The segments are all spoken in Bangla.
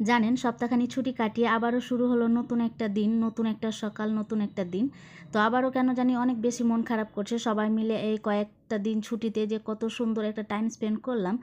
জানেন, সপ্তাহখানি ছুটি কাটিয়ে আবারও শুরু হলো নতুন একটা দিন, নতুন একটা সকাল, নতুন একটা দিন। তো আবারও কেন জানি অনেক বেশি মন খারাপ করছে সবাই মিলে এই কয়েকটা দিন ছুটিতে যে কত সুন্দর একটা টাইম স্পেন্ড করলাম।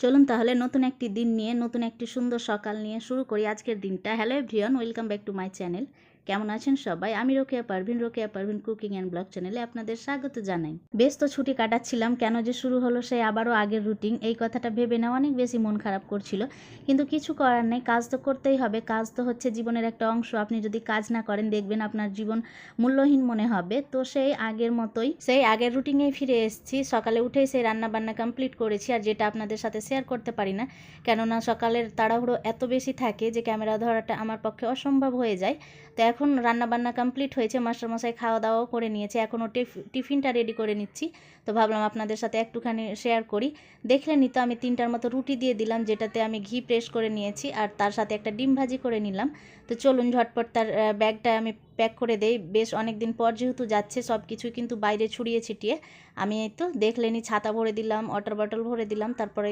চলুন তাহলে নতুন একটি দিন নিয়ে, নতুন একটি সুন্দর সকাল নিয়ে শুরু করি আজকের দিনটা। Hello everyone, welcome back to my channel. কেমন আছেন সবাই? আমি Rokeya Parvin Rokeya Parvin cooking and blog চ্যানেলে আপনাদের স্বাগত জানাই। বেশ তো ছুটি কাটাচ্ছিলাম, কেন যে শুরু হলো সেই আবারও আগের রুটিন এই কথাটা ভেবে না অনেক বেশি মন খারাপ করছিল। কিন্তু কিছু করার নেই, কাজ তো করতেই হবে। কাজ তো হচ্ছে জীবনের একটা অংশ। আপনি যদি কাজ না করেন, দেখবেন আপনার জীবন মূল্যহীন মনে হবে। তো সেই আগের মতোই, সেই আগের রুটিনেই ফিরে এসেছি। সকালে উঠেই সেই রান্না বান্না কমপ্লিট করেছি। আর যেটা আপনাদের সাথে শেয়ার করতে পারি না, কেননা সকালের তাড়াহুড়ো এত বেশি থাকে যে, ক্যামেরা ধরাটা আমার পক্ষে অসম্ভব হয়ে যায়। তো রান্নাবান্না কমপ্লিট হয়েছে মাস্টারমশাই খাওয়া দাওয়াও করে নিয়েছে এখন ও টিফিনটা রেডি করে নিচ্ছি। তো ভাবলাম আপনাদের সাথে একটুখানি শেয়ার করি। দেখলেনই তো আমি তিনটার মতো রুটি দিয়ে দিলাম, যেটাতে আমি ঘি প্রেস করে নিয়েছি আর তার সাথে একটা ডিম ভাজি করে নিলাম। তো চলুন ঝটপট তার ব্যাগটা আমি প্যাক করে দেই। বেশ অনেক দিন পর যেহেতু যাচ্ছে সব কিছুই কিন্তু বাইরে ছড়িয়ে ছিটিয়ে। আমি এই তো দেখলেনি ছাতা ভরে দিলাম ওয়াটার বটল ভরে দিলাম, তারপরে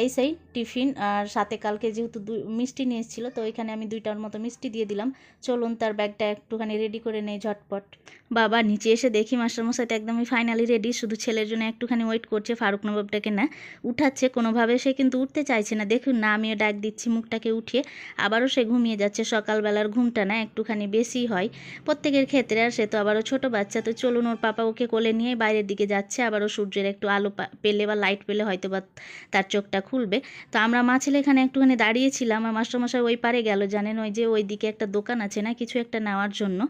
এই সেই টিফিন। আর সাথে কালকে যেহেতু মিষ্টি নিয়ে এসেছিল, তো ওইখানে আমি দুইটার মতো মিষ্টি দিয়ে দিলাম। চলুন তার ব্যাগটা একটুখানি রেডি করে নেই ঝটপট। বাবা, নিচে এসে দেখি মাস্টারমশাই তো একদমই ফাইনালি রেডি শুধু ছেলের জন্য একটুখানি ওয়েট করছে, ফারুক নবাবটাকে না উঠাচ্ছে, কোনোভাবে সে কিন্তু উঠতে চাইছে না। দেখুন না, আমিও ডাক দিচ্ছি মুখটাকে উঠিয়ে, আবারও সে ঘুমিয়ে যাচ্ছে। সকালবেলার ঘুমটা না একটুখানি বেশি হয়। প্রত্যেকের ক্ষেত্রে আর সে তো আবারও ছোট বাচ্চা, তো চলুন ওর পাপা ওকে কোলে নিয়ে বাইরের দিকে যাচ্ছে। আবারও সূর্যের একটু আলো পেলে বা লাইট পেলে হয়তো বা তার চোখটা খুলবে। তো আমরা মা ছেলে এখানে একটুখানি দাঁড়িয়েছিলাম। আর মাস্টারমশাই ওই পারে গেল। জানেন ওই যে ওই দিকে একটা দোকান আছে না, কিছু একটা নেওয়ার জন্য।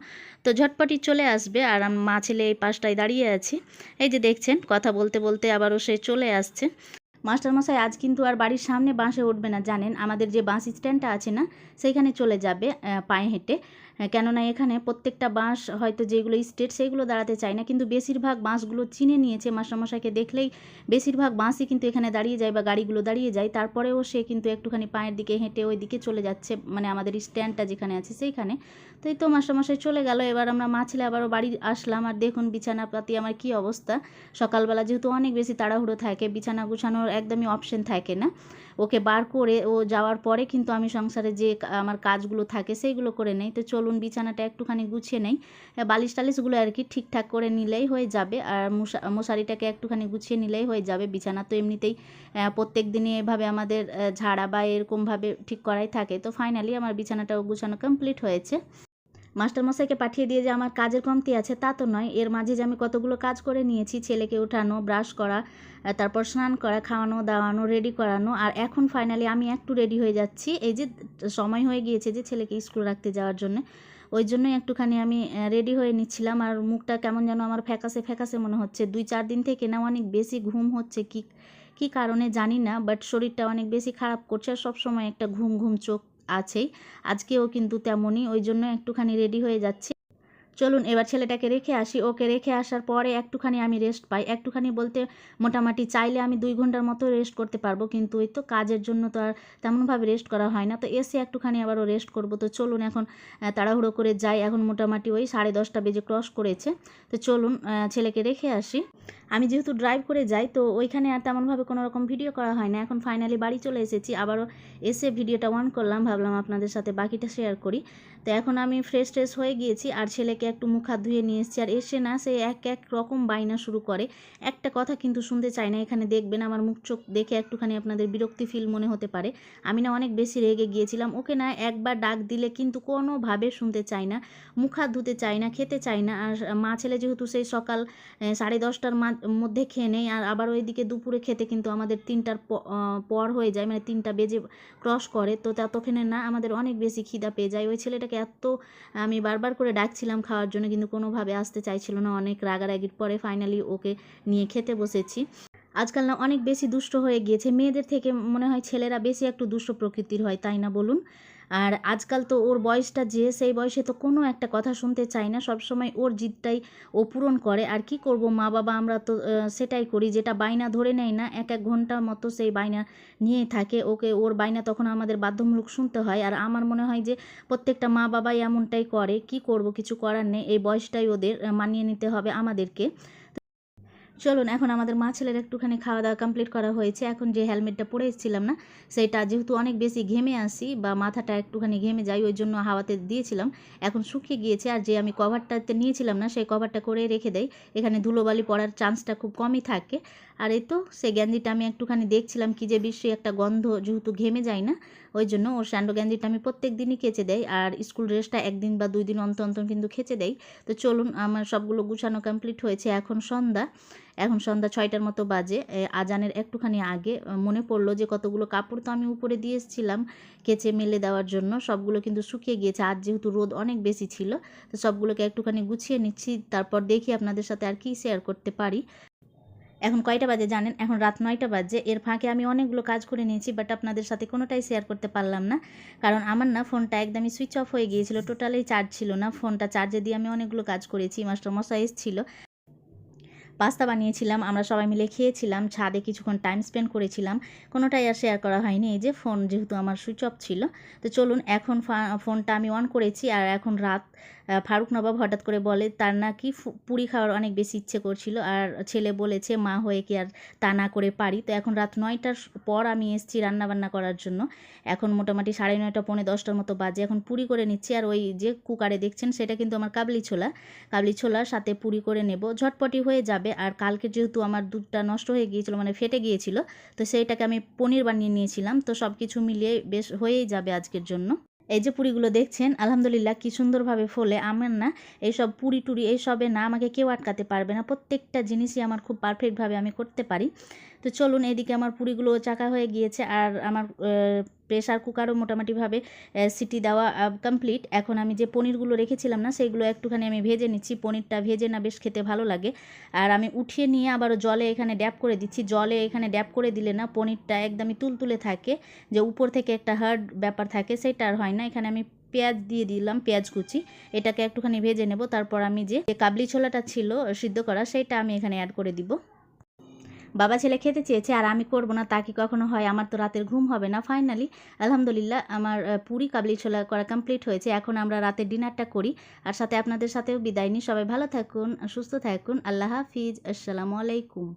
তো ঝটপটি চলে আসবে। আর মা ছেলে এই পাশটায় দাঁড়িয়ে আছি। এই যে দেখছেন কথা বলতে বলতে আবারও সে চলে আসছে। মাস্টারমশাই, আজ কিন্তু আর বাড়ির সামনে বাঁশে উঠবে না, জানেন। আমাদের যে বাস স্ট্যান্ডটা আছে না, সেইখানে চলে যাবে পায়ে হেঁটে। কেননা এখানে প্রত্যেকটা বাঁশ হয়তো যেগুলো স্টেট সেইগুলো দাঁড়াতে চায় না, কিন্তু বেশিরভাগ বাঁশগুলো চিনে নিয়েছে মাস্টারমশাইকে দেখলেই বেশিরভাগ বাঁশই কিন্তু এখানে দাঁড়িয়ে যায় বা গাড়িগুলো দাঁড়িয়ে যায়, তারপরেও সে কিন্তু একটুখানি পায়ের দিকে হেঁটে ওই দিকে চলে যাচ্ছে মানে আমাদের স্ট্যান্ডটা যেখানে আছে সেইখানে। তো এই তো মাস্টারমশাই চলে গেল, এবার আমরা মা ছেলে আবারও বাড়ি আসলাম, আর দেখুন বিছানাপাতি আমার কি অবস্থা। সকালবেলা যেহেতু অনেক বেশি তাড়াহুড়ো থাকে, বিছানা গুছানোর একদমই অপশন থাকে না। ওকে বার করে ও যাওয়ার পরে কিন্তু আমি সংসারে যে আমার কাজগুলো থাকে সেইগুলো করে নেই। তো চলুন বিছানাটা একটুখানি গুছিয়ে নেই। বালিশ টালিশগুলো আর কি ঠিকঠাক করে নিলেই হয়ে যাবে। আর মশা, মশারিটাকে একটুখানি গুছিয়ে নিলেই হয়ে যাবে। বিছানা তো এমনিতেই প্রত্যেক দিনই এভাবে আমাদের ঝাড়া বা এরকমভাবে ঠিক করাই থাকে। তো ফাইনালি আমার বিছানাটাও গুছানো কমপ্লিট হয়েছে। মাস্টারমশাইকে পাঠিয়ে দিয়ে যে আমার কাজের কমতি আছে তা তো নয়। এর মাঝে যে আমি কতগুলো কাজ করে নিয়েছি, ছেলেকে ওঠানো ব্রাশ করা তারপর স্নান করা, খাওয়ানো, দাওয়ানো রেডি করানো, আর এখন ফাইনালি আমি একটু রেডি হয়ে যাচ্ছি। এই যে সময় হয়ে গিয়েছে যে ছেলেকে স্কুল রাখতে যাওয়ার জন্য, ওই জন্যই একটুখানি আমি রেডি হয়ে নিচ্ছিলাম। আর মুখটা কেমন যেন আমার ফ্যাকাসে ফ্যাকাসে মনে হচ্ছে। দুই চার দিন থেকে না অনেক বেশি ঘুম হচ্ছে, কি কি কারণে জানি না বাট শরীরটা অনেক বেশি খারাপ করছে। আর সবসময় একটা ঘুম ঘুম চোখ আছেই। আজকেও কিন্তু তেমনই ওই জন্য একটুখানি রেডি হয়ে যাচ্ছি। চলুন, এবার ছেলেটাকে রেখে আসি। ওকে রেখে আসার পরে একটুখানি আমি রেস্ট পাই। একটুখানি বলতে মোটামুটি চাইলে আমি দুই ঘণ্টার মতো রেস্ট করতে পারব, কিন্তু ওই তো কাজের জন্য তো আর তেমনভাবে রেস্ট করা হয় না। তো এসে একটুখানি আবারও রেস্ট করব। তো চলুন, এখন তাড়াহুড়ো করে যাই। এখন মোটামুটি ওই সাড়ে দশটা বেজে ক্রস করেছে। তো চলুন ছেলেকে রেখে আসি। আমি যেহেতু ড্রাইভ করে যাই, তো ওইখানে আর তেমনভাবে কোনো রকম ভিডিও করা হয় না। এখন ফাইনালি বাড়ি চলে এসেছি। আবারও এসে ভিডিওটা অন করলাম। ভাবলাম আপনাদের সাথে বাকিটা শেয়ার করি। তো এখন আমি ফ্রেশ ট্রেশ হয়ে গিয়েছি। আর ছেলেকে একটু মুখ হাত ধুয়ে নিয়ে এসেছি। আর এসে না সে এক এক রকম বাইনা শুরু করে। একটা কথা কিন্তু শুনতে চায় না, এখানে দেখবেন আমার মুখ চোখ দেখে একটুখানি আপনাদের বিরক্তি ফিল মনে হতে পারে। আমি না অনেক বেশি রেগে গিয়েছিলাম। ওকে না একবার ডাক দিলে কিন্তু কোনোভাবে শুনতে চায় না, মুখ হাত ধুতে চায় না, খেতে চায় না। আর মা ছেলে যেহেতু সেই সকাল সাড়ে দশটার মধ্যে খেয়ে নেই। আর আবার ওইদিকে দুপুরে খেতে কিন্তু আমাদের তিনটার পর হয়ে যায়। মানে তিনটা বেজে ক্রস করে। তো ততক্ষণে না আমাদের অনেক বেশি খিদা পেয়ে যায়। ওই ছেলেটাকে এত আমি বারবার করে ডাকছিলাম খাওয়ার জন্য কিন্তু কোনোভাবে আসতে চাইছিল না। অনেক রাগারাগির পরে ফাইনালি ওকে নিয়ে খেতে বসেছি। আজকাল না অনেক বেশি দুষ্ট হয়ে গিয়েছে। মেয়েদের থেকে মনে হয় ছেলেরা বেশি একটু দুষ্ট প্রকৃতির হয়, তাই না বলুন? আর আজকাল তো ওর বয়সটা যে সেই বয়সে তো কোনো একটা কথা শুনতে চায় না। সবসময় ওর জিদটাই ও পূরণ করে। আর কি করব? মা বাবা আমরা তো সেটাই করি। যেটা বাইনা ধরে নেয় না, এক এক ঘণ্টার মতো সেই বাইনা নিয়ে থাকে। ওকে, ওর বাইনা তখন আমাদের বাধ্যমূলক শুনতে হয়। আর আমার মনে হয় যে প্রত্যেকটা মা বাবাই এমনটাই করে। কি করব? কিছু করার নেই। এই বয়সটাই ওদের মানিয়ে নিতে হবে আমাদেরকে। চলুন, এখন আমাদের মা ছেলের একটুখানি খাওয়া দাওয়া কমপ্লিট করা হয়েছে। এখন যে হেলমেটটা পরে এসেছিলাম না সেটা যেহেতু অনেক বেশি ঘেমে আসি বা মাথাটা একটুখানি ঘেমে যাই ওই জন্য হাওয়াতে দিয়েছিলাম। এখন শুকিয়ে গিয়েছে আর যে আমি কভারটাতে নিয়েছিলাম না, সেই কভারটা করে রেখে দেয় এখানে ধুলোবালি পড়ার চান্সটা খুব কমই থাকে। আর এই তো, সেই গেঞ্জিটা আমি একটুখানি দেখছিলাম, কি যে বিশ্বে একটা গন্ধ, যেহেতু ঘেমে যায় না ওই জন্য ওর স্যান্ডো গেঞ্জিটা আমি প্রত্যেক দিনই কেচে দেয় আর স্কুল ড্রেসটা একদিন বা দুই দিন অন্তর অন্তর কিন্তু খেচে দেয় তো চলুন, আমার সবগুলো গুছানো কমপ্লিট হয়েছে। এখন সন্ধ্যা এখন সন্ধ্যা ছয়টার মতো বাজে। আজানের একটুখানি আগে মনে পড়ল যে কতগুলো কাপড় তো আমি উপরে দিয়ে এসেছিলাম কেচে মেলে দেওয়ার জন্য। সবগুলো কিন্তু শুকিয়ে গিয়েছে। আর যেহেতু রোদ অনেক বেশি ছিল, তো সবগুলোকে একটুখানি গুছিয়ে নিচ্ছি। তারপর দেখি আপনাদের সাথে আর কি শেয়ার করতে পারি। এখন কয়টা বাজে জানেন? এখন রাত নয়টা বাজে। এর ফাঁকে আমি অনেকগুলো কাজ করে নিয়েছি বাট আপনাদের সাথে কোনোটাই শেয়ার করতে পারলাম না। কারণ আমার না ফোনটা একদমই সুইচ অফ হয়ে গিয়েছিল টোটালি চার্জ ছিল না। ফোনটা চার্জে দিয়ে আমি অনেকগুলো কাজ করেছি মাস্টার মশাই এসেছিল। পাস্তা বানিয়েছিলাম, আমরা সবাই মিলে খেয়েছিলাম, ছাদে কিছুক্ষণ টাইম স্পেন্ড করেছিলাম, কোনোটাই আর শেয়ার করা হয়নি, এই যে ফোন যেহেতু আমার সুইচ অফ ছিল। তো চলুন, এখন ফোনটা আমি অন করেছি, আর এখন রাত ফারুক নবাব হঠাৎ করে বলে, তার নাকি পুরি খাওয়ার অনেক বেশি ইচ্ছে করছিল, আর ছেলে বলেছে, মা হয়ে কি আর তা না করে পারি। তো এখন রাত নয়টার পর আমি এসেছি রান্নাবান্না করার জন্য। এখন মোটামুটি সাড়ে নয়টা, পৌনে দশটার মতো বাজে, এখন পুরি করে নিচ্ছি, আর ওই যে কুকারে দেখছেন, সেটা কিন্তু আমার কাবলি ছোলা। কাবলি ছোলার সাথে পুরি করে নেব, ঝটপটি হয়ে যাবে। আর কালকে যেহেতু আমার দুধটা নষ্ট হয়ে গিয়েছিল মানে ফেটে গিয়েছিল, তো সেইটাকে আমি পনির বানিয়ে নিয়েছিলাম। তো সব কিছু মিলিয়ে বেশ হয়েই যাবে আজকের জন্য। এই যে পুরিগুলো দেখছেন, আলহামদুলিল্লাহ কি সুন্দরভাবে ফলে। আমার না এইসব পুরি টুরি এইসবে না আমাকে কেউ আটকাতে পারবে না। প্রত্যেকটা জিনিসই আমার খুব পারফেক্টভাবে আমি করতে পারি। তো চলুন এদিকে আমার পুরিগুলো চাকা হয়ে গিয়েছে আর আমার প্রেশার কুকারও মোটামুটিভাবে সিটি দেওয়া কমপ্লিট এখন আমি যে পনিরগুলো রেখেছিলাম না সেইগুলো একটুখানি আমি ভেজে নিচ্ছি। পনিরটা ভেজে না, বেশ খেতে ভালো লাগে। আর আমি উঠিয়ে নিয়ে আবারও জলে এখানে ড্যাপ করে দিচ্ছি। জলে এখানে ড্যাপ করে দিলে না, পনিরটা একদমই তুলতুলে থাকে। যে উপর থেকে একটা হার্ড ব্যাপার থাকে, সেটা আর হয় না। এখানে আমি পেঁয়াজ দিয়ে দিলাম, পেঁয়াজ কুচি। এটাকে একটুখানি ভেজে নেব। তারপর আমি যে কাবলি ছোলাটা ছিল, সিদ্ধ করা, সেটা আমি এখানে অ্যাড করে দিব। বাবা ছেলে খেতে চেয়েছে আর আমি করব না, তা কি কখনো হয়? আমার তো রাতের ঘুম হবে না ফাইনালি আলহামদুলিল্লাহ, আমার পুরী কাবলি ছোলা করা কমপ্লিট হয়েছে। এখন আমরা রাতের ডিনারটা করি। আর সাথে আপনাদের সাথেও বিদায় নিই। সবাই ভালো থাকুন, সুস্থ থাকুন। আল্লাহ হাফিজ। আসসালামু আলাইকুম।